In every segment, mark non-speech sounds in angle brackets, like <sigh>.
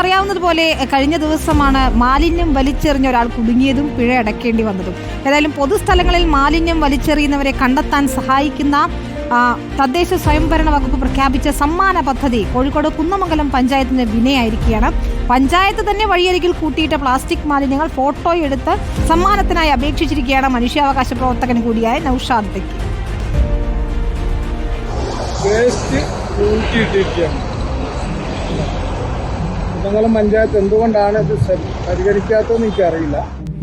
അറിയാവുന്നതുപോലെ കഴിഞ്ഞ ദിവസമാണ് മാലിന്യം വലിച്ചെറിഞ്ഞ ഒരാൾ കുടുങ്ങിയതും പിഴ അടക്കേണ്ടി വന്നതും. ഏതായാലും പൊതുസ്ഥലങ്ങളിൽ മാലിന്യം വലിച്ചെറിയുന്നവരെ കണ്ടെത്താൻ സഹായിക്കുന്ന തദ്ദേശ സ്വയംഭരണ വകുപ്പ് പ്രഖ്യാപിച്ച സമ്മാന പദ്ധതി കോഴിക്കോട് കുന്നമംഗലം പഞ്ചായത്തിന് വിനയായിരിക്കുകയാണ്. പഞ്ചായത്ത് തന്നെ വഴിയരികിൽ കൂട്ടിയിട്ട പ്ലാസ്റ്റിക് മാലിന്യങ്ങൾ ഫോട്ടോ എടുത്ത് സമ്മാനത്തിനായി അപേക്ഷിച്ചിരിക്കുകയാണ് മനുഷ്യാവകാശ പ്രവർത്തകൻ കൂടിയായ നൌഷാദ് വേസ്റ്റ് കൂട്ടിയിട്ടിരിക്കുകയാണ്. കുന്നംകുളം പഞ്ചായത്ത് എന്തുകൊണ്ടാണ് ഇത് പരിഹരിക്കാത്തതെന്ന് എനിക്കറിയില്ല.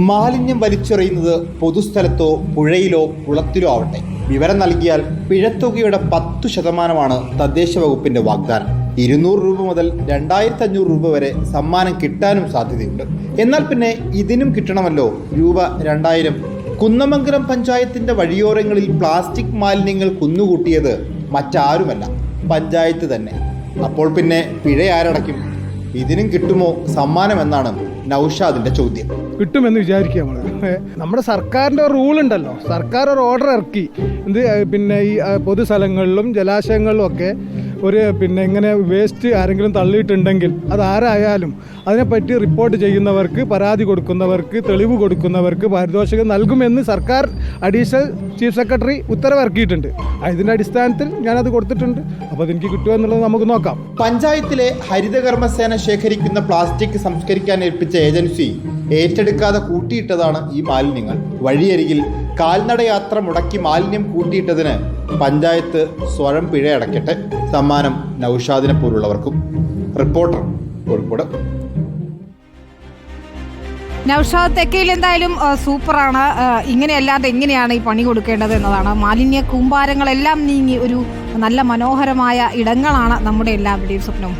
മാലിന്യം വലിച്ചെറിയുന്നത് പൊതുസ്ഥലത്തോ പുഴയിലോ കുളത്തിലോ ആവട്ടെ. വിവരം നൽകിയാൽ പിഴത്തുകയുടെ പത്തു ശതമാനമാണ് തദ്ദേശ വകുപ്പിന്റെ വാഗ്ദാനം. ഇരുന്നൂറ് രൂപ മുതൽ രണ്ടായിരത്തി അഞ്ഞൂറ് രൂപ വരെ സമ്മാനം കിട്ടാനും സാധ്യതയുണ്ട്. എന്നാൽ പിന്നെ ഇതിനും കിട്ടണമല്ലോ രൂപ രണ്ടായിരം. കുന്നമംഗലം പഞ്ചായത്തിന്റെ വഴിയോരങ്ങളിൽ പ്ലാസ്റ്റിക് മാലിന്യങ്ങൾ കുന്നുകൂട്ടിയത് മറ്റാരുമല്ല പഞ്ചായത്ത് തന്നെ. അപ്പോൾ പിന്നെ പിഴ ആരടയ്ക്കും? ഇതിനും കിട്ടുമോ സമ്മാനം എന്നാണ് നൗഷാദിന്റെ ചോദ്യം. കിട്ടുമെന്ന് വിചാരിക്കുക നമ്മൾ <laughs> നമ്മുടെ സർക്കാരിന്റെ റൂൾ ഉണ്ടല്ലോ. സർക്കാർ ഒരു ഓർഡർ ഇറക്കി. എന്ത് പിന്നെ ഈ പൊതുസ്ഥലങ്ങളിലും ജലാശയങ്ങളിലും ഒക്കെ ഒരു പിന്നെ ഇങ്ങനെ വേസ്റ്റ് ആരെങ്കിലും തള്ളിയിട്ടുണ്ടെങ്കിൽ അത് ആരായാലും അതിനെപ്പറ്റി റിപ്പോർട്ട് ചെയ്യുന്നവർക്ക് പരാതി കൊടുക്കുന്നവർക്ക് തെളിവ് കൊടുക്കുന്നവർക്ക് പാരിതോഷികം നൽകുമെന്ന് സർക്കാർ അഡീഷണൽ ചീഫ് സെക്രട്ടറി ഉത്തരവിറക്കിയിട്ടുണ്ട്. ഇതിന്റെ അടിസ്ഥാനത്തിൽ ഞാനത് കൊടുത്തിട്ടുണ്ട്. അപ്പോൾ അതെനിക്ക് കിട്ടുമോ എന്നുള്ളത് നമുക്ക് നോക്കാം. പഞ്ചായത്തിലെ ഹരിതകർമ്മസേന ശേഖരിക്കുന്ന പ്ലാസ്റ്റിക് സംസ്കരിക്കാൻ ഏൽപ്പിച്ച ഏജൻസി ഏറ്റെടുക്കാതെ കൂട്ടിയിട്ടതാണ് ഈ മാലിന്യങ്ങൾ. വഴിയരികിൽ കാൽനടയാത്ര മുടക്കി മാലിന്യം കൂട്ടിയിട്ടതിന് പഞ്ചായത്ത് സ്വയം പിഴയടക്കട്ടെ സമ്മാനം നൌഷാദിനെ പോലുള്ളവർക്കും. റിപ്പോർട്ടർ കോഴിക്കോട്. നൌഷാദ് തെക്കയിൽ എന്തായാലും സൂപ്പറാണ്. ഇങ്ങനെയല്ലാതെ എങ്ങനെയാണ് ഈ പണി കൊടുക്കേണ്ടത് എന്നതാണ്. മാലിന്യ കൂമ്പാരങ്ങളെല്ലാം നീങ്ങി ഒരു നല്ല മനോഹരമായ ഇടങ്ങളാണ് നമ്മുടെ എല്ലാവരുടെയും സ്വപ്നം.